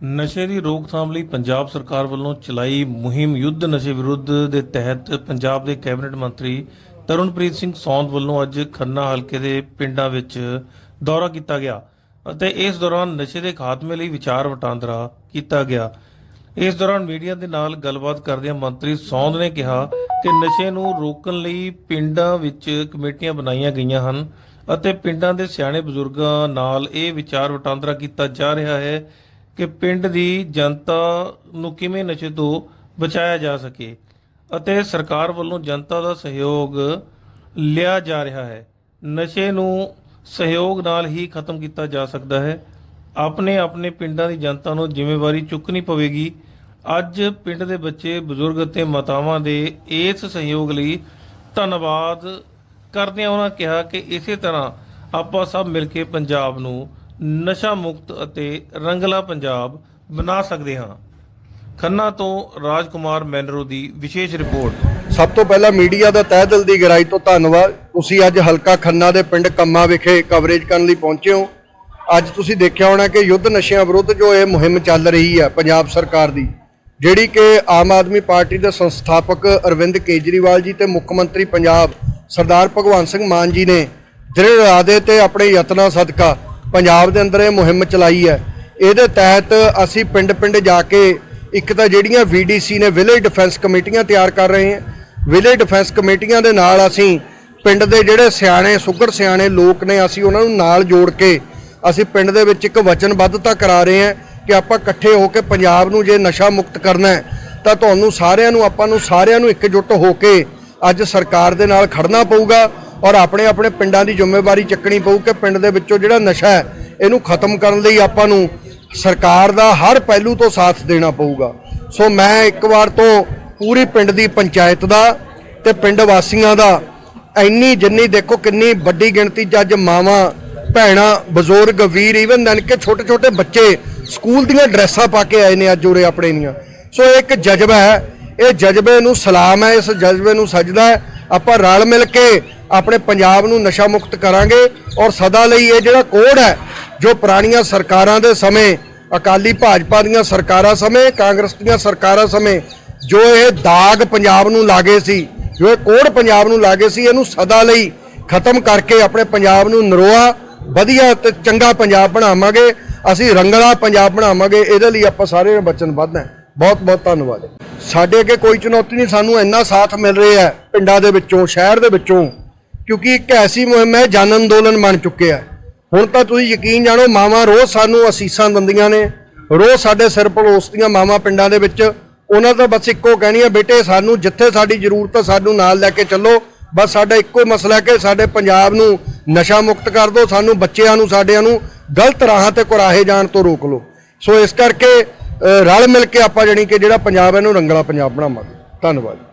ਨਸ਼ੇ ਦੀ ਰੋਕਥਾਮ ਲਈ ਪੰਜਾਬ ਸਰਕਾਰ ਵੱਲੋਂ ਚਲਾਈ ਮੁਹਿੰਮ ਯੁੱਧ ਨਸ਼ੇ ਵਿਰੁੱਧ ਦੇ ਤਹਿਤ ਪੰਜਾਬ ਦੇ ਕੈਬਨਿਟ ਮੰਤਰੀ ਤਰੁਣਪ੍ਰੀਤ ਸਿੰਘ ਸੌਂਦ ਵੱਲੋਂ ਅੱਜ ਖੰਨਾ ਹਲਕੇ ਦੇ ਪਿੰਡਾਂ ਵਿੱਚ ਦੌਰਾ ਕੀਤਾ ਗਿਆ ਅਤੇ ਇਸ ਦੌਰਾਨ ਨਸ਼ੇ ਦੇ ਖਾਤਮੇ ਲਈ ਵਿਚਾਰ ਵਟਾਂਦਰਾ ਕੀਤਾ ਗਿਆ। ਇਸ ਦੌਰਾਨ ਮੀਡੀਆ ਦੇ ਨਾਲ ਗੱਲਬਾਤ ਕਰਦਿਆਂ ਮੰਤਰੀ ਸੌਂਦ ਨੇ ਕਿਹਾ ਕਿ ਨਸ਼ੇ ਨੂੰ ਰੋਕਣ ਲਈ ਪਿੰਡਾਂ ਵਿੱਚ ਕਮੇਟੀਆਂ ਬਣਾਈਆਂ ਗਈਆਂ ਹਨ ਅਤੇ ਪਿੰਡਾਂ ਦੇ ਸਿਆਣੇ ਬਜ਼ੁਰਗਾਂ ਨਾਲ ਇਹ ਵਿਚਾਰ ਵਟਾਂਦਰਾ ਕੀਤਾ ਜਾ ਰਿਹਾ ਹੈ ਕਿ ਪਿੰਡ ਦੀ ਜਨਤਾ ਨੂੰ ਕਿਵੇਂ ਨਸ਼ੇ ਤੋਂ ਬਚਾਇਆ ਜਾ ਸਕੇ ਅਤੇ ਸਰਕਾਰ ਵੱਲੋਂ ਜਨਤਾ ਦਾ ਸਹਿਯੋਗ ਲਿਆ ਜਾ ਰਿਹਾ ਹੈ। ਨਸ਼ੇ ਨੂੰ ਸਹਿਯੋਗ ਨਾਲ ਹੀ ਖਤਮ ਕੀਤਾ ਜਾ ਸਕਦਾ ਹੈ। ਆਪਣੇ ਆਪਣੇ ਪਿੰਡਾਂ ਦੀ ਜਨਤਾ ਨੂੰ ਜ਼ਿੰਮੇਵਾਰੀ ਚੁੱਕਣੀ ਪਵੇਗੀ। ਅੱਜ ਪਿੰਡ ਦੇ ਬੱਚੇ, ਬਜ਼ੁਰਗ ਅਤੇ ਮਾਤਾਵਾਂ ਦੇ ਇਸ ਸਹਿਯੋਗ ਲਈ ਧੰਨਵਾਦ ਕਰਦਿਆਂ ਉਹਨਾਂ ਕਿਹਾ ਕਿ ਇਸੇ ਤਰ੍ਹਾਂ ਆਪਾਂ ਸਭ ਮਿਲ ਕੇ ਪੰਜਾਬ ਨੂੰ ਨਸ਼ਾ ਮੁਕਤ ਅਤੇ ਰੰਗਲਾ ਪੰਜਾਬ ਬਣਾ ਸਕਦੇ ਹਾਂ। ਖੰਨਾ ਤੋਂ ਰਾਜਕੁਮਾਰ ਮੈਨਰੋ ਦੀ ਵਿਸ਼ੇਸ਼ ਰਿਪੋਰਟ। ਸਭ ਤੋਂ ਪਹਿਲਾਂ ਮੀਡੀਆ ਦਾ ਤਹਿ ਦਿਲ ਦੀ ਗਹਿਰਾਈ ਤੋਂ ਧੰਨਵਾਦ। ਤੁਸੀਂ ਅੱਜ ਹਲਕਾ ਖੰਨਾ ਦੇ ਪਿੰਡ ਕੰਮਾ ਵਿਖੇ ਕਵਰੇਜ ਕਰਨ ਲਈ ਪਹੁੰਚੇ ਹੋ। ਅੱਜ ਤੁਸੀਂ ਦੇਖਿਆ ਹੋਣਾ ਕਿ ਯੁੱਧ ਨਸ਼ਿਆਂ ਵਿਰੁੱਧ ਜੋ ਇਹ ਮੁਹਿੰਮ ਚੱਲ ਰਹੀ ਹੈ ਪੰਜਾਬ ਸਰਕਾਰ ਦੀ, ਜਿਹੜੀ ਕਿ ਆਮ ਆਦਮੀ ਪਾਰਟੀ ਦੇ ਸੰਸਥਾਪਕ ਅਰਵਿੰਦ ਕੇਜਰੀਵਾਲ ਜੀ ਤੇ ਮੁੱਖ ਮੰਤਰੀ ਪੰਜਾਬ ਸਰਦਾਰ ਭਗਵੰਤ ਸਿੰਘ ਮਾਨ ਜੀ ਨੇ ਦ੍ਰਿੜ ਇਰਾਦੇ ਤੇ ਆਪਣੇ ਯਤਨਾਂ ਸਦਕਾ ਪੰਜਾਬ ਦੇ ਅੰਦਰ ਇਹ ਮੁਹਿੰਮ ਚਲਾਈ ਹੈ। ਇਹਦੇ ਤਹਿਤ ਅਸੀਂ ਪਿੰਡ-ਪਿੰਡ ਜਾ ਕੇ ਇੱਕ ਤਾਂ ਜਿਹੜੀਆਂ VDC ਨੇ ਵਿਲੇਜ ਡਿਫੈਂਸ ਕਮੇਟੀਆਂ ਤਿਆਰ ਕਰ ਰਹੇ ਹਾਂ। ਵਿਲੇਜ ਡਿਫੈਂਸ ਕਮੇਟੀਆਂ ਦੇ ਨਾਲ ਅਸੀਂ ਪਿੰਡ ਦੇ ਜਿਹੜੇ ਸਿਆਣੇ ਸੁਗੜ ਸਿਆਣੇ ਲੋਕ ਨੇ, ਅਸੀਂ ਉਹਨਾਂ ਨੂੰ ਨਾਲ ਜੋੜ ਕੇ ਅਸੀਂ ਪਿੰਡ ਦੇ ਵਿੱਚ ਇੱਕ ਵਚਨਬੱਧਤਾ ਕਰਾ ਰਹੇ ਹਾਂ ਕਿ ਆਪਾਂ ਇਕੱਠੇ ਹੋ ਕੇ ਪੰਜਾਬ ਨੂੰ ਜੇ ਨਸ਼ਾ ਮੁਕਤ ਕਰਨਾ ਹੈ, ਤਾਂ ਤੁਹਾਨੂੰ ਸਾਰਿਆਂ ਨੂੰ, ਆਪਾਂ ਨੂੰ ਸਾਰਿਆਂ ਨੂੰ ਇਕਜੁੱਟ ਹੋ ਕੇ ਅੱਜ ਸਰਕਾਰ ਦੇ ਨਾਲ ਖੜਨਾ ਪਊਗਾ। ਔਰ ਆਪਣੇ ਆਪਣੇ ਪਿੰਡਾਂ ਦੀ ਜ਼ਿੰਮੇਵਾਰੀ ਚੱਕਣੀ ਪਊ ਕਿ ਪਿੰਡ ਦੇ ਵਿੱਚੋਂ ਜਿਹੜਾ ਨਸ਼ਾ ਹੈ, ਇਹਨੂੰ ਖਤਮ ਕਰਨ ਲਈ ਆਪਾਂ ਨੂੰ ਸਰਕਾਰ ਦਾ ਹਰ ਪਹਿਲੂ ਤੋਂ ਸਾਥ ਦੇਣਾ ਪਊਗਾ। ਸੋ ਮੈਂ ਇੱਕ ਵਾਰ ਤੋਂ ਪੂਰੀ ਪਿੰਡ ਦੀ ਪੰਚਾਇਤ ਦਾ ਤੇ ਪਿੰਡ ਵਾਸੀਆਂ ਦਾ ਇੰਨੀ ਜਿੰਨੀ ਦੇਖੋ ਕਿੰਨੀ ਵੱਡੀ ਗਿਣਤੀ 'ਚ ਅੱਜ ਮਾਵਾਂ, ਭੈਣਾਂ, ਬਜ਼ੁਰਗ, ਵੀਰ ਈਵਨ ਦਨ ਕੇ ਛੋਟੇ ਛੋਟੇ ਬੱਚੇ ਸਕੂਲ ਦੀਆਂ ਡਰੈਸਾਂ ਪਾ ਕੇ ਆਏ ਨੇ ਅੱਜ ਉਰੇ ਆਪਣੇ ਦੀਆਂ। ਸੋ ਇਹ ਇੱਕ ਜਜ਼ਬਾ ਹੈ, ਇਹ ਜਜ਼ਬੇ ਨੂੰ ਸਲਾਮ ਹੈ, ਇਸ ਜਜ਼ਬੇ ਨੂੰ ਸਜਦਾ ਹੈ। ਆਪਾਂ ਰਲ ਮਿਲ ਕੇ ਆਪਣੇ ਪੰਜਾਬ ਨੂੰ ਨਸ਼ਾ ਮੁਕਤ ਕਰਾਂਗੇ ਔਰ ਸਦਾ ਲਈ ਇਹ ਜਿਹੜਾ ਕੋਡ ਹੈ, ਜੋ ਪੁਰਾਣੀਆਂ ਸਰਕਾਰਾਂ ਦੇ ਸਮੇਂ, ਅਕਾਲੀ ਭਾਜਪਾ ਦੀਆਂ ਸਰਕਾਰਾਂ ਸਮੇਂ, ਕਾਂਗਰਸ ਦੀਆਂ ਸਰਕਾਰਾਂ ਸਮੇਂ, ਜੋ ਇਹ ਦਾਗ ਪੰਜਾਬ ਨੂੰ ਲਾਗੇ ਸੀ, ਜੋ ਇਹ ਕੋਡ ਪੰਜਾਬ ਨੂੰ ਲਾਗੇ ਸੀ, ਇਹਨੂੰ ਸਦਾ ਲਈ ਖਤਮ ਕਰਕੇ ਆਪਣੇ ਪੰਜਾਬ ਨੂੰ ਨਰੋਆ, ਵਧੀਆ ਤੇ ਚੰਗਾ ਪੰਜਾਬ ਬਣਾਵਾਂਗੇ, ਅਸੀਂ ਰੰਗਲਾ ਪੰਜਾਬ ਬਣਾਵਾਂਗੇ, ਇਹਦੇ ਲਈ ਆਪਾਂ ਸਾਰੇ ਵਚਨਬੱਧ ਹਾਂ। ਬਹੁਤ ਬਹੁਤ ਧੰਨਵਾਦ। ਸਾਡੇ ਅੱਗੇ ਕੋਈ ਚੁਣੌਤੀ ਨਹੀਂ, ਸਾਨੂੰ ਇੰਨਾ ਸਾਥ ਮਿਲ ਰਿਹਾ ਹੈ, ਪਿੰਡਾਂ ਦੇ ਵਿੱਚੋਂ, ਸ਼ਹਿਰ ਦੇ ਵਿੱਚੋਂ। ਕਿਉਂਕਿ ਇੱਕ ਐਸੀ ਮੁਹਿੰਮ ਹੈ, ਜਨ ਅੰਦੋਲਨ ਬਣ ਚੁੱਕਿਆ ਹੈ ਹੁਣ ਤਾਂ ਤੁਸੀਂ ਯਕੀਨ ਜਾਣੋ, ਮਾਵਾਂ ਰੋਜ਼ ਸਾਨੂੰ ਅਸੀਸਾਂ ਦਿੰਦੀਆਂ ਨੇ। ਰੋਜ਼ ਸਾਡੇ ਸਿਰ ਪੜੋਸ ਦੀਆਂ ਮਾਵਾਂ ਪਿੰਡਾਂ ਦੇ ਵਿੱਚ। ਉਹਨਾਂ ਦਾ ਬਸ ਇੱਕੋ ਕਹਿਣੀ ਹੈ ਬੇਟੇ, ਸਾਨੂੰ ਜਿੱਥੇ ਸਾਡੀ ਜ਼ਰੂਰਤ ਹੈ ਸਾਨੂੰ ਨਾਲ ਲੈ ਕੇ ਚੱਲੋ। ਬਸ ਸਾਡਾ ਇੱਕੋ ਹੀ ਮਸਲਾ ਹੈ ਕਿ ਸਾਡੇ ਪੰਜਾਬ ਨੂੰ ਨਸ਼ਾ ਮੁਕਤ ਕਰ ਦਿਓ, ਸਾਨੂੰ ਬੱਚਿਆਂ ਨੂੰ, ਸਾਡਿਆਂ ਨੂੰ ਗਲਤ ਰਾਹਾਂ ਤੇ ਕੁਰਾਹੇ ਜਾਣ ਤੋਂ ਰੋਕ ਲਓ। ਸੋ ਇਸ ਕਰਕੇ ਰਲ ਮਿਲ ਕੇ ਆਪਾਂ ਜਾਣੀ ਕਿ ਜਿਹੜਾ ਪੰਜਾਬ ਹੈ, ਇਹਨੂੰ ਰੰਗਲਾ ਪੰਜਾਬ ਬਣਾਵਾਂਗੇ। ਧੰਨਵਾਦ।